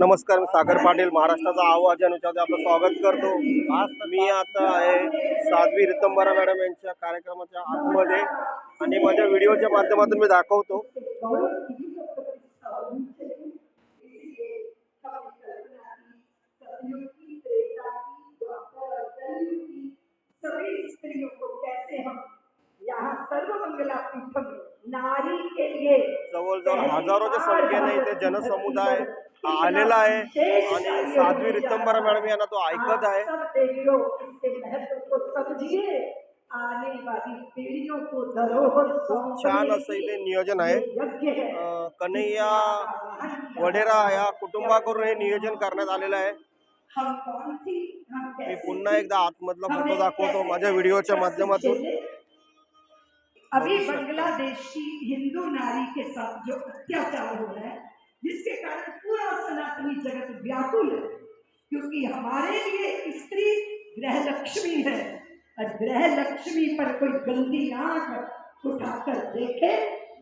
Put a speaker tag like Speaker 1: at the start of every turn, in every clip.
Speaker 1: नमस्कार मी सागर पाटील महाराष्ट्राचा आवाज या आपलं स्वागत करतो. आज मी आता आहे साध्वी रितंबरा मॅडम यांच्या कार्यक्रमाच्या आतमध्ये आणि माझ्या व्हिडिओच्या माध्यमातून मी दाखवतो. जवळजवळ हजारोच्या संख्येने इथे जनसमुदाय आलेला आहे. आणि साध्वी रितंबरा मॅडम यांना तो ऐकत आहे. छान असं इथे नियोजन आहे. कन्हैया वढेरा या कुटुंबाकडून हे नियोजन करण्यात आलेलं आहे. मी पुन्हा एकदा आतमधला फोटो दाखवतो माझ्या व्हिडिओच्या माध्यमातून.
Speaker 2: अभी बांग्लादेशी हिंदू नारी के साथ जो अत्याचार हो रहा है जिसके कारण पूरा सनातनी जगत व्याकुल है, क्योंकि हमारे लिए स्त्री ग्रह लक्ष्मी है, और ग्रह लक्ष्मी पर कोई गंदी आँख उठाकर देखे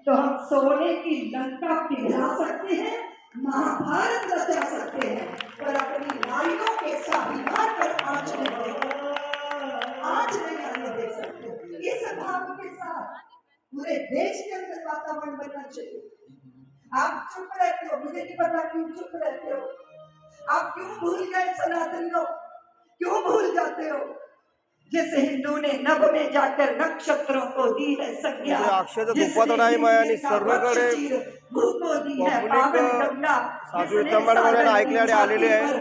Speaker 2: तो हम सोने की लंका पिघला सकते हैं, महाभारत रचा सकते हैं, पर अपनी नारियों के स्वाभिमान पर आँच नहीं आज नहीं आने दे सकते। इस भाव के साथ पूरे देश के अंदर वातावरण बनना चाहिए। आप चुप रहते हो मुझे नहीं पता क्यों चुप रहते हो आप क्यों भूल गए सनातनियों क्यों भूल जाते हो जिस हिंदू ने नभ में जाकर नक्षत्रों को दी है संज्ञा
Speaker 1: सर्वीकडे
Speaker 2: है
Speaker 1: साधू ऐकण्यासाठी
Speaker 2: की
Speaker 1: आलेले आहे.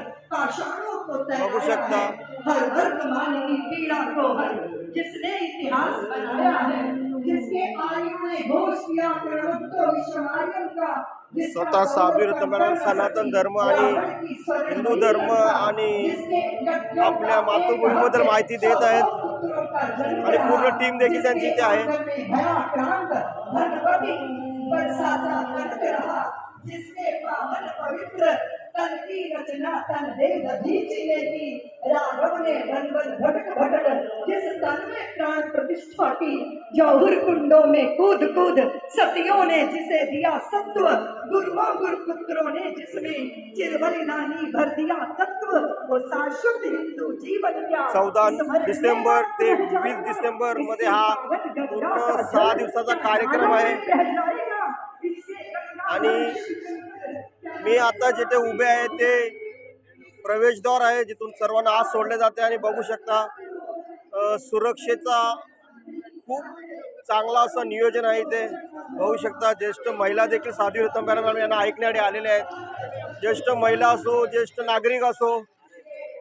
Speaker 1: बघू शकता.
Speaker 2: हर वर्तमान की पीड़ा को हर जिसने इतिहास बनाया है
Speaker 1: स्वतः
Speaker 2: करता
Speaker 1: सनातन धर्म आणि हिंदू धर्म आणि आपल्या
Speaker 2: का
Speaker 1: मातृभूमीबद्दल माहिती देत आहेत. आणि पूर्ण
Speaker 2: रहा,
Speaker 1: टीम देखील त्यांची इथे आहे.
Speaker 2: जिसके अंगण में भयाक्रांत धनपति बरसाता कनक रहा जिसके पावन पवित्र तन की रचना तन देव दधीच ने की राघव ने वन वन भटक भटक जिस तन में प्राण प्रतिष्ठा की जौहर कुंडों में कूद कूद सतियों ने जिसे दिया सत्व गुरुओं गुरुपुत्रों ने जिसमें चिरबलिदानी भर दिया तत्व वो शाश्वत हिंदू जीवन क्या
Speaker 1: चौदा डिसेंबर ते वीस।
Speaker 2: डिसेंबरमध्ये
Speaker 1: हा पूर्ण सहा दिवसाचा कार्यक्रम आहे. आणि मी आता जिथे उभे आहे ते प्रवेशद्वार आहे जिथून सर्वांना आत सोडले जाते आणि बघू शकता सुरक्षेचा खूप चांगला असं नियोजन आहे इथे. बघू शकता ज्येष्ठ महिला देखील साधी उत्तम मॅडम यांना ऐकण्यासाठी आलेल्या आहेत. ज्येष्ठ महिला असो ज्येष्ठ नागरिक असो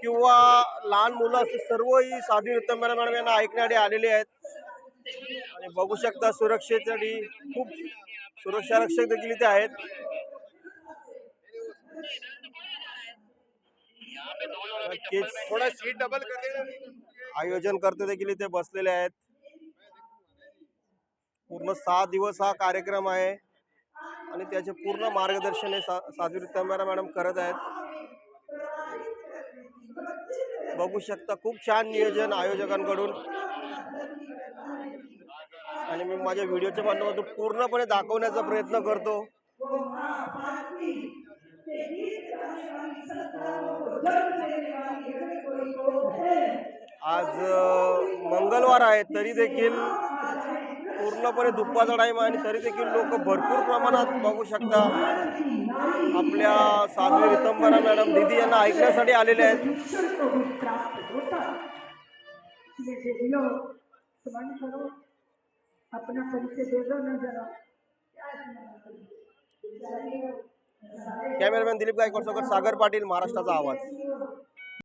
Speaker 1: किंवा लहान मुलं असो सर्वही साधी उत्तम मॅडम यांना ऐकण्यासाठी आलेले आहेत. आणि बघू शकता सुरक्षेसाठी खूप सुरक्षा रक्षक देखील इथे आहेत. नक्कीच.
Speaker 3: थोड़ा सीट डबल
Speaker 1: आयोजन करते देखील इथे बसलेले आहेत. पूर्ण सहा दिवस हा कार्यक्रम आहे. आणि त्याचे पूर्ण मार्गदर्शन हे सा साध्वी तंबारा मॅडम करत आहेत. बघू शकता खूप छान नियोजन आयोजकांकडून. आणि मी माझ्या व्हिडिओच्या माध्यमातून पूर्णपणे दाखवण्याचा प्रयत्न करतो. आज मंगळवार आहे तरी देखील पूर्णपणे दुपारचा टाईम आहे आणि तरी देखील लोक भरपूर प्रमाणात बघू शकता आपल्या साध्वी रितंबरा मॅडम दिदी यांना ऐकण्यासाठी आलेले आहेत. कॅमेरामॅन दिलीप गायकवाड सागर पाटील महाराष्ट्राचा आवाज.